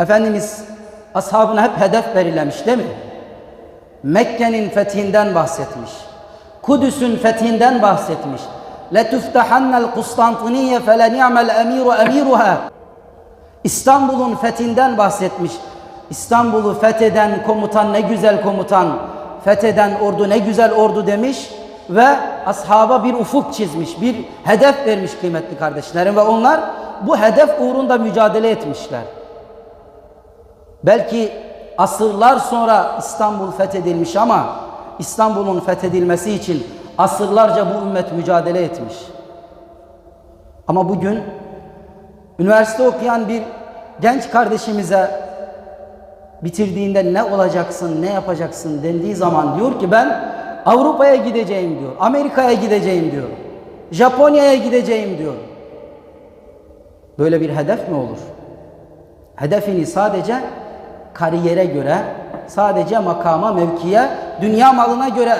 Efendimiz ashabına hep hedef belirlemiş değil mi? Mekke'nin fethinden bahsetmiş. Kudüs'ün fethinden bahsetmiş. لَتُفْتَحَنَّ الْقُسْطَنْطِنِيَّ فَلَنِعْمَ الْاَمِيرُ اَمِيرُهَا İstanbul'un fethinden bahsetmiş. İstanbul'u fetheden komutan ne güzel komutan, fetheden ordu ne güzel ordu demiş ve ashaba bir ufuk çizmiş, bir hedef vermiş kıymetli kardeşlerim ve onlar bu hedef uğrunda mücadele etmişler. Belki asırlar sonra İstanbul fethedilmiş ama İstanbul'un fethedilmesi için asırlarca bu ümmet mücadele etmiş. Ama bugün üniversite okuyan bir genç kardeşimize bitirdiğinde ne olacaksın, ne yapacaksın dendiği zaman diyor ki ben Avrupa'ya gideceğim diyor, Amerika'ya gideceğim diyor, Japonya'ya gideceğim diyor. Böyle bir hedef mi olur? Hedefini sadece kariyere göre, sadece makama, mevkiye, dünya malına göre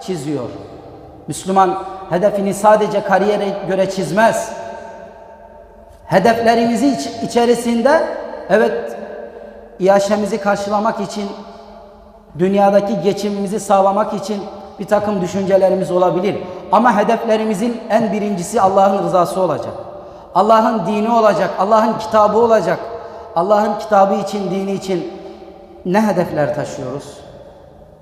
çiziyor. Müslüman hedefini sadece kariyere göre çizmez. Hedeflerimizi iç- içerisinde evet iaşemizi karşılamak için, dünyadaki geçimimizi sağlamak için bir takım düşüncelerimiz olabilir. Ama hedeflerimizin en birincisi Allah'ın rızası olacak. Allah'ın dini olacak, Allah'ın kitabı olacak. Allah'ın kitabı için, dini için ne hedefler taşıyoruz?